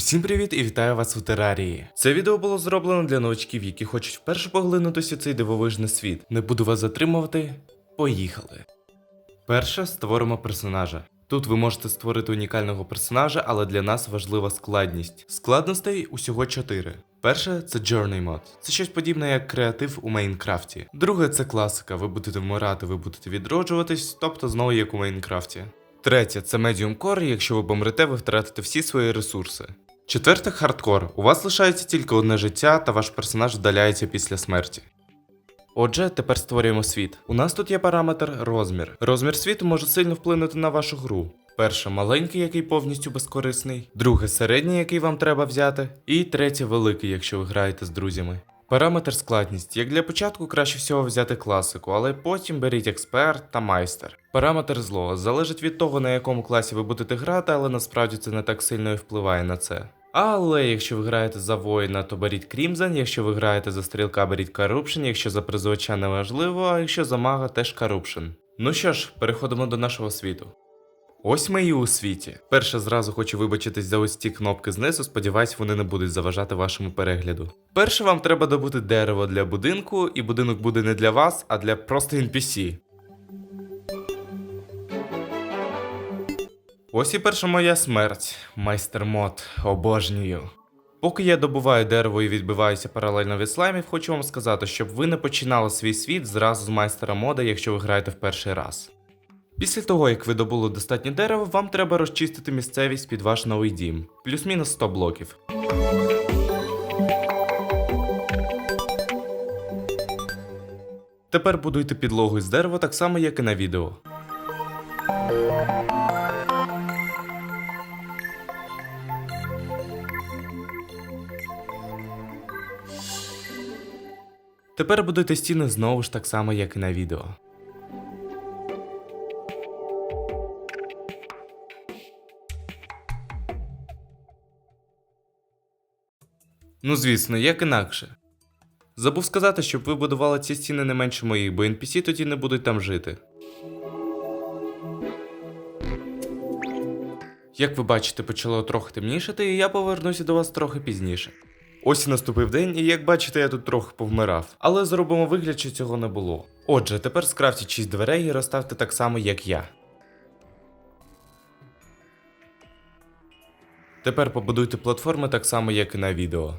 Усім привіт і вітаю вас у терарії. Це відео було зроблено для новачків, які хочуть вперше поглинутися цей дивовижний світ. Не буду вас затримувати. Поїхали. Перше створимо персонажа. Тут ви можете створити унікального персонажа, але для нас важлива складність. Складностей усього 4. Перше це Journey Mod. Це щось подібне як креатив у Майнкрафті. Друге це класика. Ви будете вмирати, ви будете відроджуватись, тобто знову як у Майнкрафті. Третє це Medium Core, якщо ви помрете, ви втратите всі свої ресурси. Четверте хардкор. У вас лишається тільки одне життя, та ваш персонаж вдаляється після смерті. Отже, тепер створюємо світ. У нас тут є параметр розмір. Розмір світу може сильно вплинути на вашу гру. Перше маленький, який повністю безкорисний, друге середній, який вам треба взяти, і третє великий, якщо ви граєте з друзями. Параметр складність. Як для початку краще всього взяти класику, але потім беріть експерт та майстер. Параметр зло залежить від того, на якому класі ви будете грати, але насправді це не так сильно і впливає на це. Але якщо ви граєте за воїна, то беріть Crimson, якщо ви граєте за стрілка, беріть Corruption, якщо за призовича не важливо, а якщо за мага теж Corruption. Ну що ж, переходимо до нашого світу. Ось ми і у світі. Перше зразу хочу вибачитись за ось ці кнопки знизу, сподіваюсь, вони не будуть заважати вашому перегляду. Перше вам треба добути дерево для будинку, і будинок буде не для вас, а для просто NPC. Ось і перша моя смерть, майстер мод, обожнюю. Поки я добуваю дерево і відбиваюся паралельно від слаймів, хочу вам сказати, щоб ви не починали свій світ зразу з майстера мода, якщо ви граєте в перший раз. Після того, як ви добули достатньо дерева, вам треба розчистити місцевість під ваш новий дім, плюс-мінус 100 блоків. Тепер будуйте підлогу з дерева так само, як і на відео. Тепер будуйте стіни знову ж так само, як і на відео. Ну звісно, як інакше. Забув сказати, щоб ви будували ці стіни не менше моїх, бо NPC тоді не будуть там жити. Як ви бачите, почало трохи темнішати, і я повернуся до вас трохи пізніше. Ось і наступив день, і як бачите, я тут трохи повмирав, але зробимо вигляд, що цього не було. Отже, тепер скрафтіть 6 дверей і розставте так само, як я. Тепер побудуйте платформи так само, як і на відео.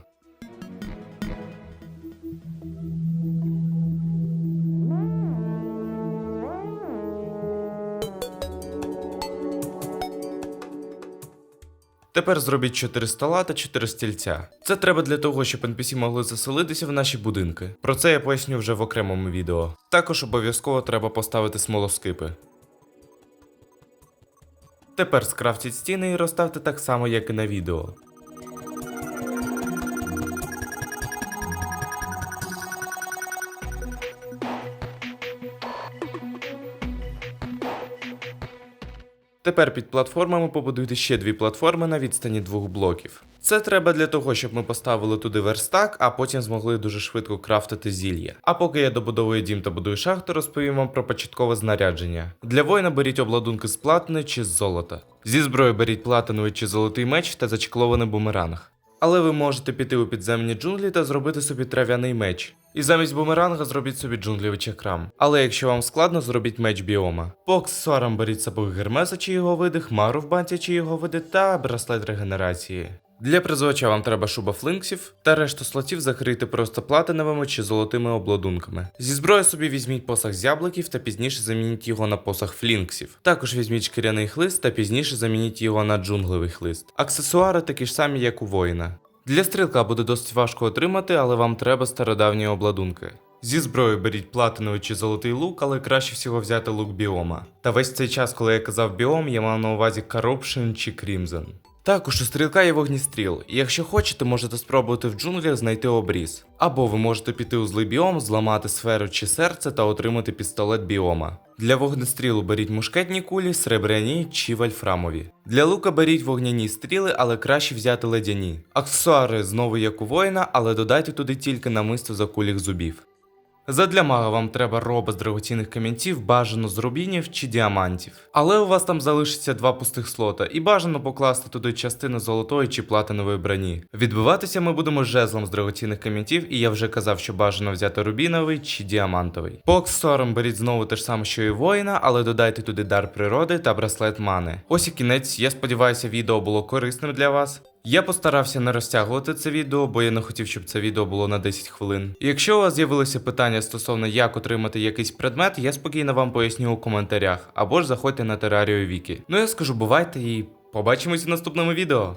Тепер зробіть 4 стола та 4 стільця. Це треба для того, щоб NPC могли заселитися в наші будинки. Про це я поясню вже в окремому відео. Також обов'язково треба поставити смолоскипи. Тепер скрафтіть стіни і розставте так само, як і на відео. Тепер під платформами побудуйте ще дві платформи на відстані двох блоків. Це треба для того, щоб ми поставили туди верстак, а потім змогли дуже швидко крафтити зілля. А поки я добудовую дім та будую шахту, розповім вам про початкове знарядження. Для воїна беріть обладунки з платини чи з золота. Зі зброї беріть платиновий чи золотий меч та зачеклований бумеранг. Але ви можете піти у підземні джунглі та зробити собі трав'яний меч. І замість бумеранга зробіть собі джунглівий чакрам. Але якщо вам складно, зробіть меч біома. По аксесуарам беріть сапоги Гермеса чи його види, хмару в банті чи його види та браслет регенерації. Для призовача вам треба шуба флинксів, та решту слотів закрийте просто платиновими чи золотими обладунками. Зі зброї собі візьміть посох з яблуків та пізніше замініть його на посох флінксів. Також візьміть шкіряний хлист та пізніше замініть його на джунглевий хлист. Аксесуари такі ж самі, як у воїна. Для стрілка буде досить важко отримати, але вам треба стародавні обладунки. Зі зброї беріть платиновий чи золотий лук, але краще всього взяти лук біома. Та весь цей час, коли я казав біом, я мав на увазі Corruption чи Crimson. Також у стрілка є вогністріл, і якщо хочете, можете спробувати в джунглях знайти обріз. Або ви можете піти у злий біом, зламати сферу чи серце та отримати пістолет біома. Для вогнестрілу беріть мушкетні кулі, сребряні чи вольфрамові. Для лука беріть вогняні стріли, але краще взяти ледяні. Аксесуари знову як у воїна, але додайте туди тільки намисто за куліх зубів. Задля мага вам треба роба з драгоцінних камінців, бажано з рубінів чи діамантів. Але у вас там залишиться два пустих слота, і бажано покласти туди частину золотої чи платинової броні. Відбиватися ми будемо жезлом з драгоцінних камінців, і я вже казав, що бажано взяти рубіновий чи діамантовий. Аксесуарам беріть знову те ж саме, що і воїна, але додайте туди дар природи та браслет мани. Ось і кінець. Я сподіваюся, відео було корисним для вас. Я постарався не розтягувати це відео, бо я не хотів, щоб це відео було на 10 хвилин. І якщо у вас з'явилися питання стосовно як отримати якийсь предмет, я спокійно вам поясню у коментарях, або ж заходьте на терарію Віки. Ну я скажу бувайте і побачимось у наступному відео.